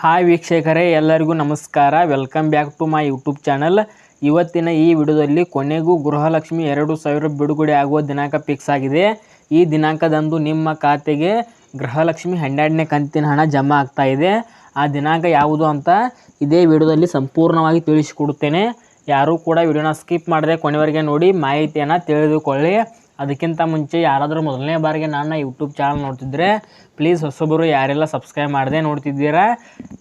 Hi ವೀಕ್ಷಕರೇ, ಎಲ್ಲರಿಗೂ ನಮಸ್ಕಾರ. Welcome back to my YouTube channel ಇವತ್ತಿನ ಈ ವಿಡಿಯೋದಲ್ಲಿ ಕೊನೆಗೂ ಗೃಹಲಕ್ಷ್ಮಿ ಎರಡು ಸಾವಿರ ಬಿಡುಗಡೆ ಆಗುವ ದಿನಾಂಕ ಫಿಕ್ಸ್ ಆಗಿದೆ. ಈ ದಿನಾಂಕದಂದು ನಿಮ್ಮ ಖಾತೆಗೆ ಗೃಹಲಕ್ಷ್ಮಿ ಹನ್ನೆರಡನೇ ಕಂತಿನ ಹಣ ಜಮಾ ಆಗ್ತಾ ಇದೆ. ಆ ದಿನಾಂಕ ಯಾವುದು ಅಂತ ಇದೇ ವಿಡಿಯೋದಲ್ಲಿ ಸಂಪೂರ್ಣವಾಗಿ ತಿಳಿಸಿಕೊಡುತ್ತೇನೆ. ಯಾರೂ ಕೂಡ ವಿಡಿಯೋನ ಸ್ಕಿಪ್ ಮಾಡದೆ ಕೊನೆವರೆಗೆ ನೋಡಿ ಮಾಹಿತಿಯನ್ನು ತಿಳಿದುಕೊಳ್ಳಿ. ಅದಕ್ಕಿಂತ ಮುಂಚೆ ಯಾರಾದರೂ ಮೊದಲನೇ ಬಾರಿಗೆ ನನ್ನ ಯೂಟ್ಯೂಬ್ ಚಾನಲ್ ನೋಡ್ತಿದ್ರೆ ಪ್ಲೀಸ್ ಹೊಸೊಬ್ಬರು ಯಾರೆಲ್ಲ ಸಬ್ಸ್ಕ್ರೈಬ್ ಮಾಡದೆ ನೋಡ್ತಿದ್ದೀರಾ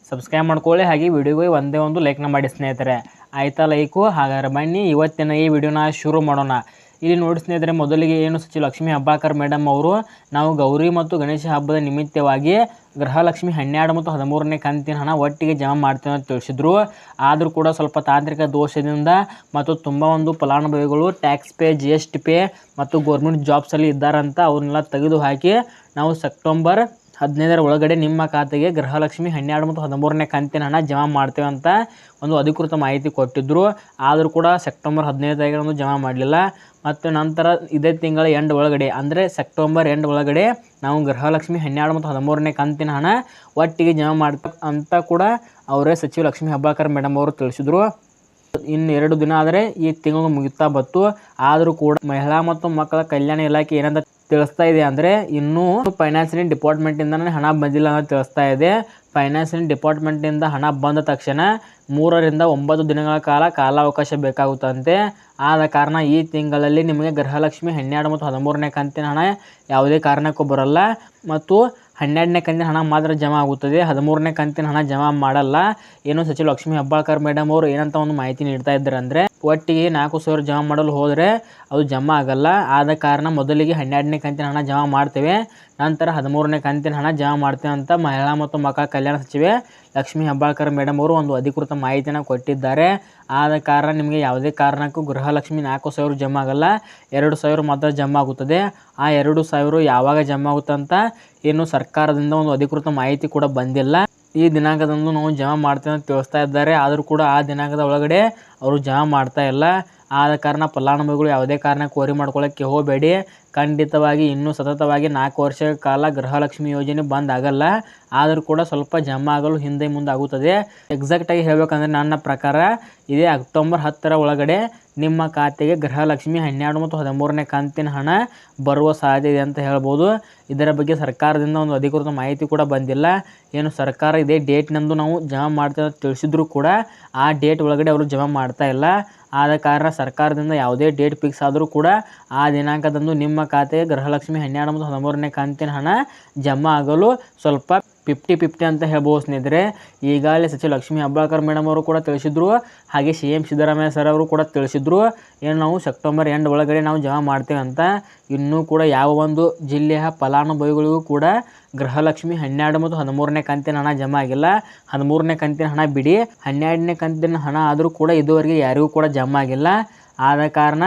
ಸಬ್ಸ್ಕ್ರೈಬ್ ಮಾಡ್ಕೊಳ್ಳಿ. ಹಾಗೆ ವಿಡಿಯೋಗೆ ಒಂದೇ ಒಂದು ಲೈಕ್ನ ಮಾಡಿ ಸ್ನೇಹಿತರೆ. ಆಯಿತಾ ಲೈಕು ಹಾಗಾದ್ರೆ ಬನ್ನಿ, ಇವತ್ತಿನ ಈ ವಿಡಿಯೋನ ಶುರು ಮಾಡೋಣ. ಇಲ್ಲಿ ನೋಡಿ ಸ್ನೇಹಿತರೆ, ಮೊದಲಿಗೆ ಏನು ಸಚಿವ ಲಕ್ಷ್ಮೀ ಹಬ್ಬಾಕರ್ ಮೇಡಮ್ ಅವರು, ನಾವು ಗೌರಿ ಮತ್ತು ಗಣೇಶ ಹಬ್ಬದ ನಿಮಿತ್ತವಾಗಿ ಗೃಹಲಕ್ಷ್ಮಿ ಹನ್ನೆರಡು ಮತ್ತು ಹದಿಮೂರನೇ ಕಂತಿನ ಹಣ ಒಟ್ಟಿಗೆ ಜಮಾ ಮಾಡ್ತೇವೆ ಅಂತ ತಿಳಿಸಿದ್ರು. ಆದರೂ ಕೂಡ ಸ್ವಲ್ಪ ತಾಂತ್ರಿಕ ದೋಷದಿಂದ ಮತ್ತು ತುಂಬ ಒಂದು ಫಲಾನುಭವಿಗಳು tax pay G S T pay ಮತ್ತು ಗೌರ್ಮೆಂಟ್ ಜಾಬ್ಸಲ್ಲಿ ಇದ್ದಾರಂತ ಅವ್ರನ್ನೆಲ್ಲ ತೆಗೆದು ಹಾಕಿ ನಾವು ಸೆಪ್ಟೆಂಬರ್ ಹದಿನೈದರ ಒಳಗಡೆ ನಿಮ್ಮ ಖಾತೆಗೆ ಗೃಹಲಕ್ಷ್ಮಿ ಹನ್ನೆರಡು ಮತ್ತು ಹದಿಮೂರನೇ ಕಂತಿನ ಹಣ ಜಮಾ ಮಾಡ್ತೇವೆ ಅಂತ ಒಂದು ಅಧಿಕೃತ ಮಾಹಿತಿ ಕೊಟ್ಟಿದ್ದರು ಆದರೂ ಕೂಡ ಸೆಪ್ಟೆಂಬರ್ ಹದಿನೈದು ತಾರೀಕು ಜಮಾ ಮಾಡಲಿಲ್ಲ. ಮತ್ತು ನಂತರ ಇದೇ ತಿಂಗಳ ಎಂಡ್ ಒಳಗಡೆ, ಅಂದರೆ ಸೆಪ್ಟೆಂಬರ್ ಎಂಡ್ ಒಳಗಡೆ ನಾವು ಗೃಹಲಕ್ಷ್ಮಿ ಹನ್ನೆರಡು ಮತ್ತು ಹದಿಮೂರನೇ ಕಂತಿನ ಹಣ ಒಟ್ಟಿಗೆ ಜಮಾ ಮಾಡ್ತ ಅಂತ ಕೂಡ ಅವರೇ ಸಚಿವ ಲಕ್ಷ್ಮೀ ಹಬ್ಬಾಕರ್ ಮೇಡಮ್ ಅವರು ತಿಳಿಸಿದರು. ಇನ್ನು ಎರಡು ದಿನ ಆದರೆ ಈ ತಿಂಗಳು ಮುಗಿತಾ ಬತ್ತು ಆದರೂ ಕೂಡ ಮಹಿಳಾ ಮತ್ತು ಮಕ್ಕಳ ಕಲ್ಯಾಣ ಇಲಾಖೆ ಏನಂತ ತಿಳಿಸ್ತಾ ಇದೆ ಅಂದರೆ ಇನ್ನೂ ಫೈನಾನ್ಸಿಯಲ್ ಡಿಪಾರ್ಟ್ಮೆಂಟಿಂದನೇ ಹಣ ಬಂದಿಲ್ಲ ಅಂತ ತಿಳಿಸ್ತಾ ಇದೆ. ಫೈನಾನ್ಸಿಯಲ್ ಡಿಪಾರ್ಟ್ಮೆಂಟಿಂದ ಹಣ ಬಂದ ತಕ್ಷಣ ಮೂರರಿಂದ ಒಂಬತ್ತು ದಿನಗಳ ಕಾಲ ಕಾಲಾವಕಾಶ ಬೇಕಾಗುತ್ತಂತೆ. ಆದ ಕಾರಣ ಈ ತಿಂಗಳಲ್ಲಿ ನಿಮಗೆ ಗೃಹಲಕ್ಷ್ಮಿ ಹನ್ನೆರಡು ಮತ್ತು ಹದಿಮೂರನೇ ಕಂತಿನ ಹಣ ಯಾವುದೇ ಕಾರಣಕ್ಕೂ ಬರಲ್ಲ. ಮತ್ತು ಹನ್ನೆರಡನೇ ಕಂತಿನ ಹಣ ಮಾತ್ರ ಜಮಾ ಆಗುತ್ತದೆ. ಹದಿಮೂರನೇ ಕಂತಿನ ಹಣ ಜಮಾ ಮಾಡಲ್ಲ. ಏನು ಸಚಿವ ಲಕ್ಷ್ಮಿ ಹೆಬ್ಬಾಳ್ಕರ್ ಮೇಡಮ್ ಅವರು ಏನಂತ ಒಂದು ಮಾಹಿತಿ ನೀಡ್ತಾ ಇದ್ದಾರೆ ಅಂದರೆ ಒಟ್ಟಿಗೆ ನಾಲ್ಕು ಸಾವಿರ ಜಮಾ ಮಾಡಲು ಹೋದರೆ ಅದು ಜಮಾ ಆಗಲ್ಲ. ಆದ ಕಾರಣ ಮೊದಲಿಗೆ ಹನ್ನೆರಡನೇ ಕಂತಿನ ಹಣ ಜಮಾ ಮಾಡ್ತೇವೆ. ನಂತರ ಹದಿಮೂರನೇ ಕಂತಿನ ಹಣ ಜಮಾ ಮಾಡ್ತೇವೆ ಅಂತ ಮಹಿಳಾ ಮತ್ತು ಮಕ್ಕಳ ಕಲ್ಯಾಣ ಸಚಿವೆ ಲಕ್ಷ್ಮೀ ಹೆಬ್ಬಾಳ್ಕರ್ ಮೇಡಮ್ ಅವರು ಒಂದು ಅಧಿಕೃತ ಮಾಹಿತಿಯನ್ನು ಕೊಟ್ಟಿದ್ದಾರೆ. ಆದ ಕಾರಣ ನಿಮಗೆ ಯಾವುದೇ ಕಾರಣಕ್ಕೂ ಗೃಹಲಕ್ಷ್ಮಿ ನಾಲ್ಕು ಸಾವಿರ ಜಮಾ ಆಗಲ್ಲ, ಎರಡು ಸಾವಿರ ಮಾತ್ರ ಜಮಾ ಆಗುತ್ತದೆ. ಆ ಎರಡು ಸಾವಿರ ಯಾವಾಗ ಜಮಾ ಆಗುತ್ತೆ ಅಂತ ಏನು ಸರ್ಕಾರದಿಂದ ಒಂದು ಅಧಿಕೃತ ಮಾಹಿತಿ ಕೂಡ ಬಂದಿಲ್ಲ. ಈ ದಿನಾಂಕದಂದು ನಾವು ಜಮಾ ಮಾಡ್ತೇವೆ ಅಂತ ತಿಳಿಸ್ತಾ ಇದ್ದಾರೆ. ಆದರೂ ಕೂಡ ಆ ದಿನಾಂಕದ ಒಳಗಡೆ ಅವರು ಜಮಾ ಮಾಡ್ತಾ ಇಲ್ಲ. ಆದ ಕಾರಣ ಫಲಾನುಭವಿಗಳು ಯಾವುದೇ ಕಾರಣಕ್ಕೆ ಕೋರಿ ಮಾಡ್ಕೊಳ್ಳೋಕ್ಕೆ ಹೋಗಬೇಡಿ. ಖಂಡಿತವಾಗಿ ಇನ್ನೂ ಸತತವಾಗಿ ನಾಲ್ಕು ವರ್ಷ ಕಾಲ ಗೃಹಲಕ್ಷ್ಮಿ ಯೋಜನೆ ಬಂದ್ ಆಗಲ್ಲ. ಆದರೂ ಕೂಡ ಸ್ವಲ್ಪ ಜಮಾ ಆಗಲು ಹಿಂದೆ ಮುಂದೆ ಆಗುತ್ತದೆ. ಎಕ್ಸಾಕ್ಟಾಗಿ ಹೇಳಬೇಕಂದ್ರೆ ನನ್ನ ಪ್ರಕಾರ ಇದೇ ಅಕ್ಟೋಬರ್ ಹತ್ತರ ಒಳಗಡೆ ನಿಮ್ಮ ಖಾತೆಗೆ ಗೃಹಲಕ್ಷ್ಮಿ ಹನ್ನೆರಡು ಮತ್ತು ಹದಿಮೂರನೇ ಕಂತಿನ ಹಣ ಬರುವ ಸಾಧ್ಯತೆ ಇದೆ ಅಂತ ಹೇಳ್ಬೋದು. ಇದರ ಬಗ್ಗೆ ಸರ್ಕಾರದಿಂದ ಒಂದು ಅಧಿಕೃತ ಮಾಹಿತಿ ಕೂಡ ಬಂದಿಲ್ಲ. ಏನು ಸರ್ಕಾರ ಇದೇ ಡೇಟ್ನಂದು ನಾವು ಜಮಾ ಮಾಡ್ತೇವೆ ಅಂತ ತಿಳಿಸಿದ್ರು ಕೂಡ ಆ ಡೇಟ್ ಒಳಗಡೆ ಅವರು ಜಮಾ ಮಾಡ್ತಾ ಇಲ್ಲ. ಆದ ಕಾರಣ ಸರ್ಕಾರದಿಂದ ಯಾವುದೇ ಡೇಟ್ ಫಿಕ್ಸ್ ಆದರೂ ಕೂಡ ಆ ದಿನಾಂಕದಂದು ನಿಮ್ಮ ಖಾತೆಗೆ ಗೃಹಲಕ್ಷ್ಮಿ ಹನ್ನೆರಡು ಮತ್ತು ಹದಿಮೂರನೇ ಕಂತಿನ ಹಣ ಜಮಾ ಆಗಲು ಸ್ವಲ್ಪ ಫಿಫ್ಟಿ ಫಿಫ್ಟಿ ಅಂತ ಹೇಳ್ಬೋದು ಸ್ನೇಹಿತರೆ. ಈಗಾಗಲೇ ಸಚಿವ ಲಕ್ಷ್ಮೀ ಹೆಬ್ಬಾಳ್ಕರ್ ಮೇಡಮ್ ಅವರು ಕೂಡ ತಿಳಿಸಿದ್ರು. ಹಾಗೆ ಸಿ ಎಂ ಸಿದ್ದರಾಮಯ್ಯ ಸರ್ ಅವರು ಕೂಡ ತಿಳಿಸಿದ್ರು. ಏನು ನಾವು ಸೆಪ್ಟೆಂಬರ್ ಎಂಡ್ ಒಳಗಡೆ ನಾವು ಜಮಾ ಮಾಡ್ತೇವೆ ಅಂತ. ಇನ್ನೂ ಕೂಡ ಯಾವ ಒಂದು ಜಿಲ್ಲೆಯ ಫಲಾನುಭವಿಗಳಿಗೂ ಕೂಡ ಗೃಹಲಕ್ಷ್ಮಿ ಹನ್ನೆರಡು ಮತ್ತು ಹದಿಮೂರನೇ ಕಂತಿನ ಹಣ ಜಮಾ ಆಗಿಲ್ಲ. ಹದಿಮೂರನೇ ಕಂತಿನ ಹಣ ಬಿಡಿ. ಹನ್ನೆರಡನೇ ಕಂತಿನ ಹಣ ಆದರೂ ಕೂಡ ಇದುವರೆಗೆ ಯಾರಿಗೂ ಕೂಡ ಜಮಾ ಆಗಿಲ್ಲ. ಆದ ಕಾರಣ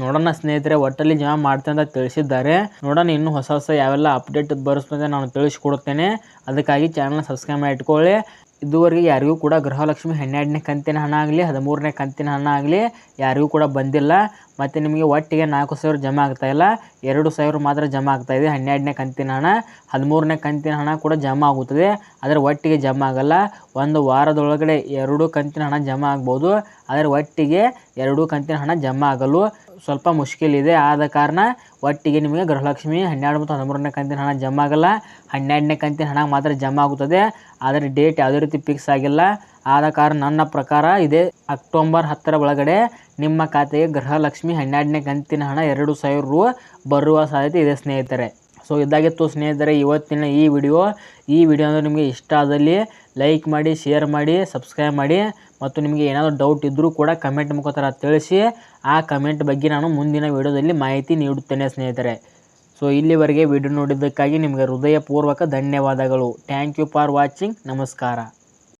ನೋಡೋಣ ಸ್ನೇಹಿತರೆ ಒಟ್ಟಲ್ಲಿ ಜಮಾ ಮಾಡ್ತೇನೆ ಅಂತ ತಿಳಿಸಿದ್ದಾರೆ. ನೋಡೋಣ ಇನ್ನೂ ಹೊಸ ಹೊಸ ಯಾವೆಲ್ಲ ಅಪ್ಡೇಟ್ ಬರೆಸ್ತಂತೆ ನಾನು ತಿಳಿಸ್ಕೊಡುತ್ತೇನೆ ಅದಕ್ಕಾಗಿ ಚಾನಲ್ನ ಸಬ್ಸ್ಕ್ರೈಬ್ ಮಾಡಿ ಇಟ್ಕೊಳ್ಳಿ ಇದುವರೆಗೆ ಯಾರಿಗೂ ಕೂಡ ಗೃಹಲಕ್ಷ್ಮಿ ಹನ್ನೆರಡನೇ ಕಂತಿನ ಹಣ ಆಗಲಿ, ಹದಿಮೂರನೇ ಕಂತಿನ ಹಣ ಆಗಲಿ ಯಾರಿಗೂ ಕೂಡ ಬಂದಿಲ್ಲ. ಮತ್ತು ನಿಮಗೆ ಒಟ್ಟಿಗೆ ನಾಲ್ಕು ಸಾವಿರ ಜಮಾ ಆಗ್ತಾಯಿಲ್ಲ ಎರಡು ಸಾವಿರ ಮಾತ್ರ ಜಮಾ ಆಗ್ತಾ ಇದೆ ಹನ್ನೆರಡನೇ ಕಂತಿನ ಹಣ. ಹದಿಮೂರನೇ ಕಂತಿನ ಹಣ ಕೂಡ ಜಮಾ ಆಗುತ್ತದೆ. ಆದರೆ ಒಟ್ಟಿಗೆ ಜಮಾ ಆಗಲ್ಲ. ಒಂದು ವಾರದೊಳಗಡೆ ಎರಡು ಕಂತಿನ ಹಣ ಜಮಾ ಆಗ್ಬೋದು. ಆದರೆ ಒಟ್ಟಿಗೆ ಎರಡು ಕಂತಿನ ಹಣ ಜಮಾ ಆಗಲು ಸ್ವಲ್ಪ ಮುಷ್ಕಿಲಿದೆ. ಆದ ಕಾರಣ ಒಟ್ಟಿಗೆ ನಿಮಗೆ ಗೃಹಲಕ್ಷ್ಮಿ ಹನ್ನೆರಡು ಮತ್ತು ಹದಿಮೂರನೇ ಕಂತಿನ ಹಣ ಜಮಾ ಆಗಲ್ಲ ಹನ್ನೆರಡನೇ ಕಂತಿನ ಹಣ ಮಾತ್ರ ಜಮಾ ಆಗುತ್ತದೆ ಆದರೆ ಡೇಟ್ ಯಾವುದೇ ರೀತಿ ಫಿಕ್ಸ್ ಆಗಿಲ್ಲ. ಆದ ಕಾರಣ ನನ್ನ ಪ್ರಕಾರ ಇದೇ ಅಕ್ಟೋಬರ್ ಹತ್ತರ ಒಳಗಡೆ ನಿಮ್ಮ ಖಾತೆಗೆ ಗೃಹಲಕ್ಷ್ಮಿ ಹನ್ನೆರಡನೇ ಕಂತಿನ ಹಣ ಎರಡು ಸಾವಿರ ರೂ ಬರುವ ಸಾಧ್ಯತೆ ಇದೆ ಸ್ನೇಹಿತರೆ. ಸೊ ಇದಾಗಿತ್ತು ಸ್ನೇಹಿತರೆ ಇವತ್ತಿನ ಈ ವಿಡಿಯೋ. ಈ ವಿಡಿಯೋ ಅಂದರೆ ನಿಮಗೆ ಇಷ್ಟ ಆದಲ್ಲಿ ಲೈಕ್ ಮಾಡಿ, ಶೇರ್ ಮಾಡಿ, ಸಬ್ಸ್ಕ್ರೈಬ್ ಮಾಡಿ. ಮತ್ತು ನಿಮಗೆ ಏನಾದರೂ ಡೌಟ್ ಇದ್ದರೂ ಕೂಡ ಕಮೆಂಟ್ ಮುಖಾಂತರ ತಿಳಿಸಿ, ಆ ಕಮೆಂಟ್ ಬಗ್ಗೆ ನಾನು ಮುಂದಿನ ವಿಡಿಯೋದಲ್ಲಿ ಮಾಹಿತಿ ನೀಡುತ್ತೇನೆ ಸ್ನೇಹಿತರೆ. ಸೊ ಇಲ್ಲಿವರೆಗೆ ವಿಡಿಯೋ ನೋಡಿದ್ದಕ್ಕಾಗಿ ನಿಮಗೆ ಹೃದಯಪೂರ್ವಕ ಧನ್ಯವಾದಗಳು. ಥ್ಯಾಂಕ್ ಯು ಫಾರ್ ವಾಚಿಂಗ್ ನಮಸ್ಕಾರ.